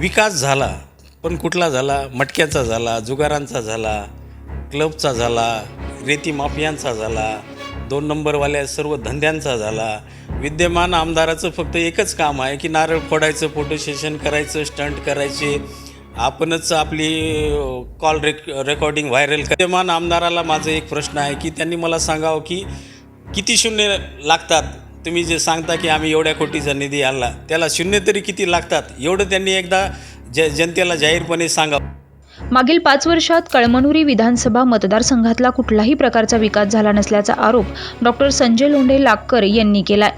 विकास झाला पण कुठला झाला? मटक्याचा झाला जुगारांचा झाला क्लबचा झाला रेती माफियांचा झाला दोन नंबरवाल्या सर्व धंद्यांचा झाला. विद्यमान आमदाराचं फक्त एकच काम आहे की नारळ फोडायचं फोटो सेशन करायचं स्टंट करायचे. आपणच आपली कॉल रेक रेकॉर्डिंग व्हायरल विद्यमान आमदाराला माझं एक प्रश्न आहे की त्यांनी मला सांगावं की किती शून्य लागतात? तुम्ही जे सांगता की आम्ही एवढ्या कोटीचा निधी आणला त्याला शून्य तरी किती लागतात? एवढं त्यांनी एकदा ज जनतेला जाहीरपणे सांगावं. मागील पाच वर्षात कळमनुरी विधानसभा मतदारसंघातला कुठलाही प्रकारचा विकास झाला नसल्याचा आरोप डॉक्टर संजय लोंढे लागकर यांनी केलाय.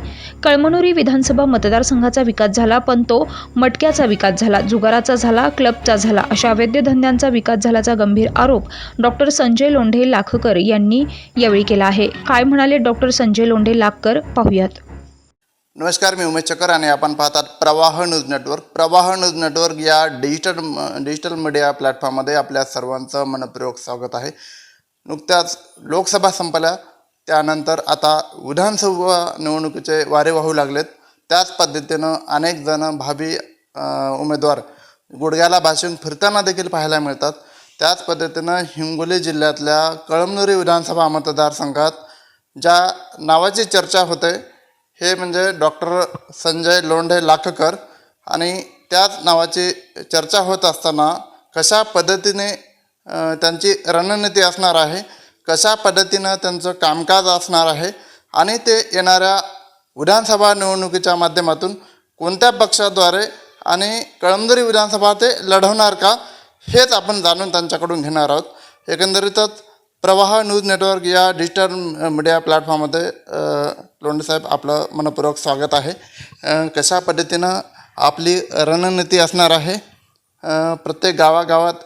कळमनुरी विधानसभा मतदारसंघाचा विकास झाला पण तो मटक्याचा विकास झाला जुगाराचा झाला क्लबचा झाला अशा अवैध धंद्यांचा विकास झाल्याचा गंभीर आरोप डॉक्टर संजय लोंढे लाखकर यांनी यावेळी केला आहे. काय म्हणाले डॉक्टर संजय लोंढे लाखकर? पाहूयात. नमस्कार मी उमेश चकर आणि आपण पाहतात Pravah news network. Pravah news network या डिजिटल डिजिटल मीडिया प्लॅटफॉर्ममध्ये आपल्या सर्वांचं मनपूर्वक स्वागत आहे. नुकत्याच लोकसभा संपल्या त्यानंतर आता विधानसभा निवडणुकीचे वारे वाहू लागलेत. त्याच पद्धतीनं अनेक जण भावी उमेदवार गुडघ्याला भाषण फिरताना देखील पाहायला मिळतात. त्याच पद्धतीनं हिंगोली जिल्ह्यातल्या कळमनुरी विधानसभा मतदारसंघात ज्या नावाची चर्चा होते हे म्हणजे डॉक्टर संजय लोंढे लाखकर आणि त्याच नावाची चर्चा होत असताना कशा पद्धतीने त्यांची रणनीती असणार आहे कशा पद्धतीनं त्यांचं कामकाज असणार आहे आणि ते येणाऱ्या विधानसभा निवडणुकीच्या माध्यमातून कोणत्या पक्षाद्वारे आणि कळमनुरी विधानसभा ते लढवणार का हेच आपण जाणून त्यांच्याकडून घेणार आहोत. एकंदरीतच प्रवाह न्यूज नेटवर्क या डिजिटल मीडिया प्लॅटफॉर्ममध्ये अ, साहेब आपलं मनपूर्वक स्वागत आहे कशा पद्धतीनं आपली रणनीती असणार आहे प्रत्येक गावागावात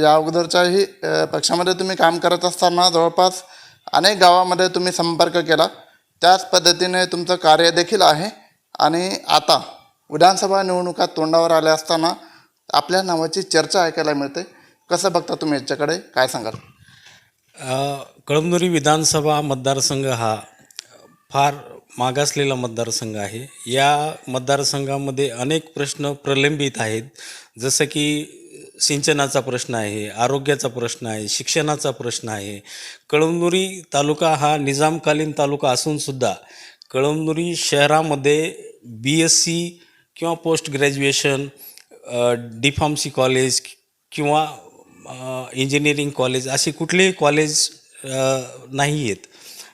या अगोदरच्याही पक्षामध्ये तुम्ही काम करत असताना जवळपास अनेक गावामध्ये तुम्ही संपर्क केला त्याच पद्धतीने तुमचं कार्य देखील आहे आणि आता विधानसभा निवडणुका तोंडावर आल्या असताना आपल्या नावाची चर्चा ऐकायला मिळते कसं बघता तुम्ही याच्याकडे काय सांगाल कळमनुरी विधानसभा मतदारसंघ हा फार मागासलेला मतदारसंघ आहे. या मतदारसंघामध्ये अनेक प्रश्न प्रलंबित आहेत. जसं की सिंचनाचा प्रश्न आहे आरोग्याचा प्रश्न आहे शिक्षणाचा प्रश्न आहे. कळमनुरी तालुका हा निजामकालीन तालुका असूनसुद्धा कळमनुरी शहरामध्ये बी एस सी किंवा post graduation D pharmacy college किंवा इंजिनिअरिंग कॉलेज असे कुठलेही कॉलेज नाही आहेत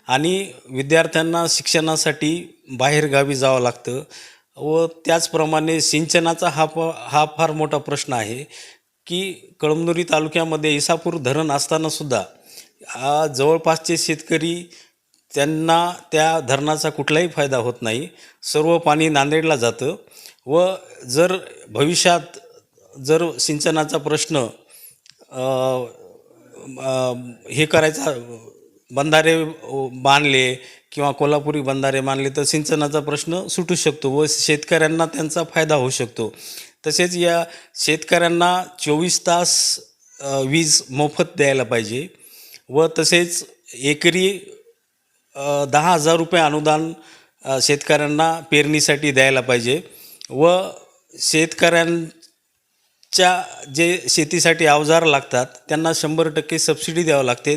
आणि विद्यार्थ्यांना शिक्षणासाठी बाहेरगावी जावं लागतं. व त्याचप्रमाणे सिंचनाचा हा प हा फार मोठा प्रश्न आहे की कळमनुरी तालुक्यामध्ये इसापूर धरण असतानासुद्धा जवळपासचे शेतकरी त्यांना त्या धरणाचा कुठलाही फायदा होत नाही. सर्व पाणी नांदेडला जातं. व जर भविष्यात जर सिंचनाचा प्रश्न हे करायचा बंधारे बांधले किंवा कोल्हापुरी बंधारे मानले तर सिंचनाचा प्रश्न सुटू शकतो व शेतकऱ्यांना त्यांचा फायदा होऊ शकतो. तसेच या शेतकऱ्यांना चोवीस तास वीज मोफत द्यायला पाहिजे व तसेच एकरी दहा हजार रुपये अनुदान शेतकऱ्यांना पेरणीसाठी द्यायला पाहिजे व शेतकऱ्यां च्या जे शेतीसाठी अवजार लागतात त्यांना शंभर टक्के सबसिडी द्यावं लागते.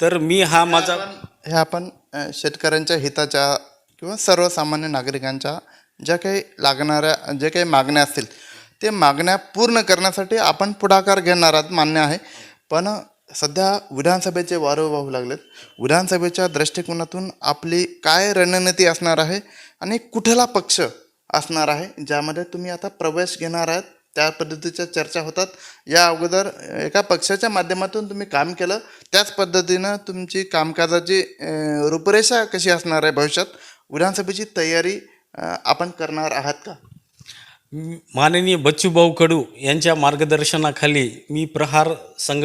तर मी हा माझा हे आपण अ, शेतकऱ्यांच्या हिताच्या किंवा सर्वसामान्य नागरिकांच्या ज्या काही लागणाऱ्या जे काही मागण्या असतील ते मागण्या पूर्ण करण्यासाठी आपण पुढाकार घेणार आहात मान्य आहे. पण सध्या विधानसभेचे वारं वाहू लागलेत. विधानसभेच्या दृष्टिकोनातून आपली काय रणनीती असणार आहे आणि कुठला पक्ष असणार आहे ज्यामध्ये तुम्ही आता प्रवेश घेणार आहात त्या पद्धतीच्या चर्चा होतात. या अगोदर एका पक्षाच्या माध्यमातून तुम्ही काम केलं. त्याच पद्धतीनं तुमची कामकाजाची रूपरेषा कशी असणार आहे भविष्यात? विधानसभेची तयारी आपण करणार आहात का? माननीय बच्चूभाऊ कडू यांच्या मार्गदर्शनाखाली मी प्रहार संघ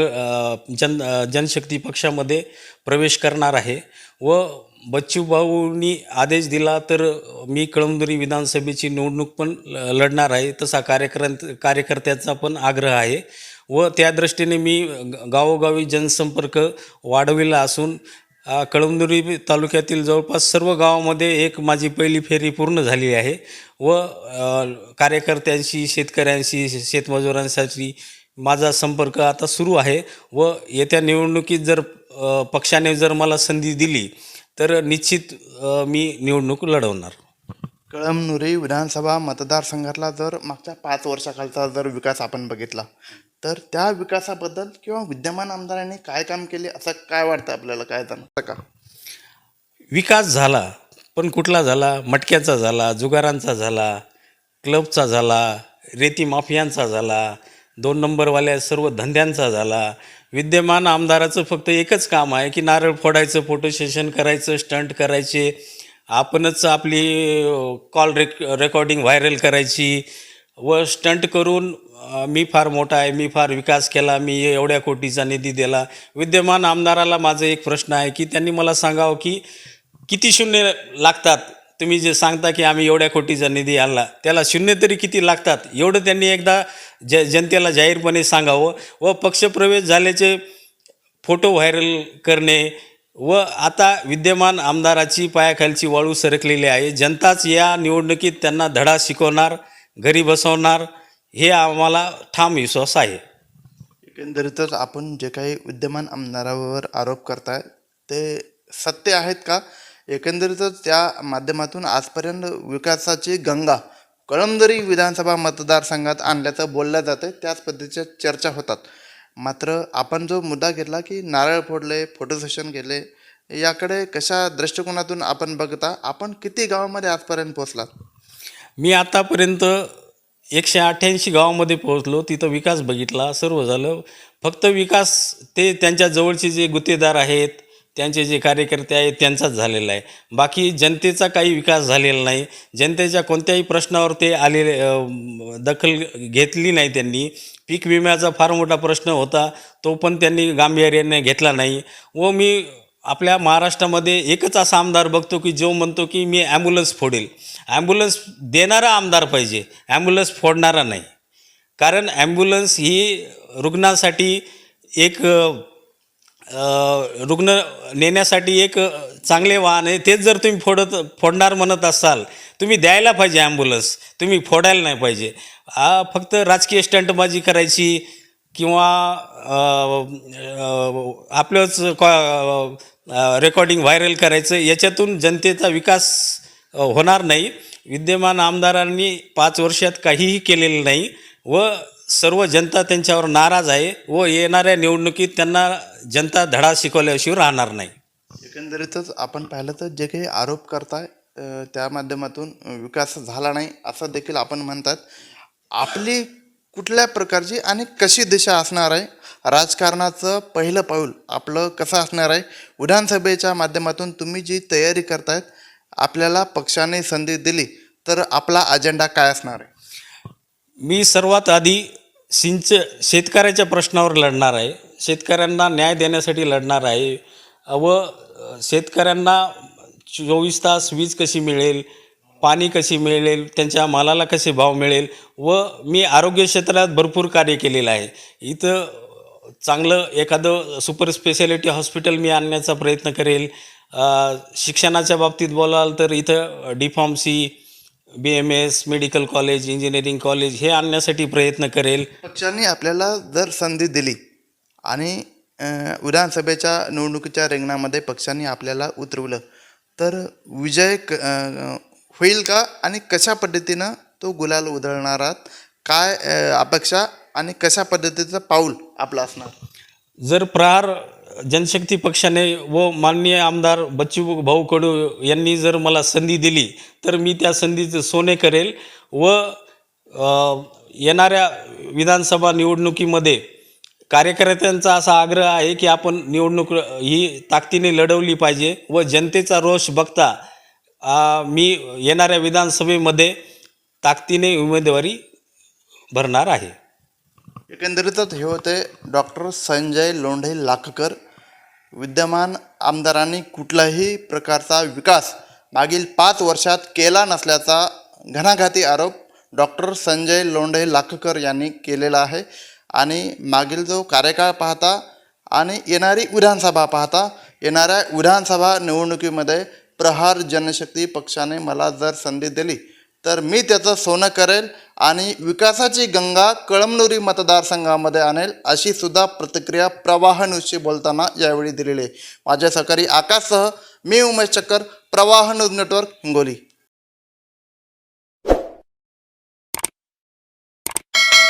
जन जनशक्ती पक्षामध्ये प्रवेश करणार आहे व बच्चूभाऊंनी आदेश दिला तर मी कळमनुरी विधानसभेची निवडणूक पण ल- लढणार आहे. तसा कार्यक्रम कार्यकर्त्याचा पण आग्रह आहे. व त्या दृष्टीने मी ग- गावोगावी जनसंपर्क वाढविला असून अ, कळमनुरी तालुक्यातील जवळपास सर्व गावामध्ये एक माझी पहिली फेरी पूर्ण झाली आहे. व कार्यकर्त्यांशी शेतकऱ्यांशी शेतमजुरांसाठी माझा संपर्क आता सुरू आहे. व येत्या निवडणुकीत जर पक्षाने जर मला संधी दिली तर निश्चित अ, मी निवडणूक लढवणार. कळमनुरी विधानसभा मतदारसंघातला जर मागच्या पाच वर्षाखालचा जर विकास आपण बघितला तर त्या विकासाबद्दल किंवा विद्यमान आमदारांनी काय काम केले असं काय वाटतं आपल्याला? काय जाणवतं? का विकास झाला पण कुठला झाला? मटक्याचा झाला जुगारांचा झाला क्लबचा झाला रेती माफियांचा झाला दोन नंबरवाल्या सर्व धंद्यांचा झाला विद्यमान आमदाराचं फक्त एकच काम आहे की नारळ फोडायचं फोटो सेशन करायचं स्टंट करायचे आपणच आपली कॉल रेक रेकॉर्डिंग व्हायरल करायची व स्टंट करून मी फार मोठा आहे मी फार विकास केला मी एवढ्या कोटीचा निधी दिला. विद्यमान आमदाराला माझा एक प्रश्न आहे की त्यांनी मला सांगावं की किती शून्य लागतात? तुम्ही जे सांगता की आम्ही एवढ्या कोटीचा निधी आणला त्याला शून्य तरी किती लागतात? एवढं त्यांनी एकदा ज जनतेला जाहीरपणे सांगावं व पक्षप्रवेश झाल्याचे फोटो व्हायरल करणे व आता विद्यमान आमदाराची पायाखालची वाळू सरकलेली आहे. जनताच या निवडणुकीत त्यांना धडा शिकवणार घरी बसवणार हे आम्हाला ठाम विश्वास आहे. एकंदरीतच आपण जे काही विद्यमान आमदारावर आरोप करताय ते सत्य आहेत का? एकंदरीतच त्या माध्यमातून आजपर्यंत विकासाची गंगा कळमदरी विधानसभा मतदारसंघात आणल्याचं बोललं जातं त्याच पद्धतीच्या चर्चा होतात. मात्र आपण जो मुद्दा घेतला की नारळ फोडले फोटो सेशन केले याकडे कशा दृष्टिकोनातून आपण बघता? आपण किती गावामध्ये आजपर्यंत पोहोचलात? मी आतापर्यंत एकशे अठ्ठ्याऐंशी गावामध्ये पोहोचलो. तिथं विकास बघितला. सर्व झालं. फक्त विकास ते त्यांच्या जवळचे जे गुत्तेदार आहेत त्यांचे जे कार्यकर्ते आहेत त्यांचाच झालेला आहे. बाकी जनतेचा काही विकास झालेला नाही. जनतेच्या कोणत्याही प्रश्नावर ते आलेले दखल घेतली नाही त्यांनी. पीक विम्याचा फार मोठा प्रश्न होता तो पण त्यांनी गांभीर्याने घेतला नाही. व मी आपल्या महाराष्ट्रामध्ये एकच असा आमदार बघतो की जो म्हणतो की मी ॲम्ब्युलन्स फोडेल. ॲम्ब्युलन्स देणारा आमदार पाहिजे ॲम्ब्युलन्स फोडणारा नाही. कारण ॲम्ब्युलन्स ही रुग्णासाठी एक रुग्ण नेण्यासाठी एक चांगले वाहन आहे. तेच जर तुम्ही फोडत फोडणार म्हणत असाल तुम्ही द्यायला पाहिजे ॲम्ब्युलन्स तुम्ही फोडायला नाही पाहिजे. फक्त राजकीय स्टंटबाजी करायची किंवा आपलंच रेकॉर्डिंग व्हायरल करायचं याच्यातून जनतेचा विकास होणार नाही. विद्यमान आमदारांनी पाच वर्षात काहीही केलेलं नाही व सर्व जनता त्यांच्यावर नाराज आहे व येणाऱ्या निवडणुकीत त्यांना जनता धडा शिकवल्याशिवाय राहणार नाही. एकंदरीतच आपण पाहिलं तर जे काही आरोप करताय त्या माध्यमातून विकास झाला नाही असं देखील आपण म्हणतात. आपली कुठल्या प्रकारची आणि कशी दिशा असणार आहे? राजकारणाचं पहिलं पाऊल आपलं कसं असणार आहे? विधानसभेच्या माध्यमातून तुम्ही जी तयारी करतायत आपल्याला पक्षाने संधी दिली तर आपला अजेंडा काय असणार आहे? मी सर्वात आधी सिंच शेतकऱ्याच्या प्रश्नावर लढणार आहे. शेतकऱ्यांना न्याय देण्यासाठी लढणार आहे. व शेतकऱ्यांना चोवीस तास वीज कशी मिळेल पाणी कशी मिळेल त्यांच्या मालाला कसे भाव मिळेल व मी आरोग्य क्षेत्रात भरपूर कार्य केलेलं आहे. इथं चांगलं एखादं सुपर स्पेशालिटी हॉस्पिटल मी आणण्याचा प्रयत्न करेल. शिक्षणाच्या बाबतीत बोलाल तर इथं D pharmacy B M S medical college engineering college हे आणण्यासाठी प्रयत्न करेल. पक्षांनी आपल्याला जर संधी दिली आणि अ, विधानसभेच्या निवडणुकीच्या रिंगणामध्ये पक्षांनी आपल्याला उतरवलं तर विजय क अ, होईल का आणि कशा पद्धतीनं तो गुलाल उधळणार? आहात काय अ, अपेक्षा आणि कशा पद्धतीचं पाऊल आपलं असणार? जर प्रहार जनशक्ती पक्षाने व माननीय आमदार बच्चू भाऊ कडू यांनी जर मला संधी दिली तर मी त्या संधीचं सोने करेल व येणाऱ्या विधानसभा निवडणुकीमध्ये कार्यकर्त्यांचा असा आग्रह आहे की आपण निवडणूक ही ताकदीने लढवली पाहिजे व जनतेचा रोष बघता मी येणाऱ्या विधानसभेमध्ये ताकदीने उमेदवारी भरणार आहे. एकंदरीतच हे होते डॉक्टर संजय लोंढे लाखकर विद्यमान आमदारांनी कुठलाही प्रकारचा विकास मागील पाच वर्षात केला नसल्याचा घणाघाती आरोप डॉक्टर संजय लोंढे लाखकर यांनी केलेला आहे. आणि मागील जो कार्यकाळ पाहता आणि येणारी विधानसभा पाहता येणाऱ्या विधानसभा निवडणुकीमध्ये प्रहार जनशक्ती पक्षाने मला जर संधी दिली तर मी त्याचं सोनं करेल आणि विकासाची गंगा कळमनुरी मतदारसंघामध्ये आणेल अशी सुद्धा प्रतिक्रिया प्रवाह न्यूजशी बोलताना यावेळी दिलेली आहे. माझ्या सहकारी आकाशसह मी उमेश चक्कर प्रवाह न्यूज नेटवर्क हिंगोली.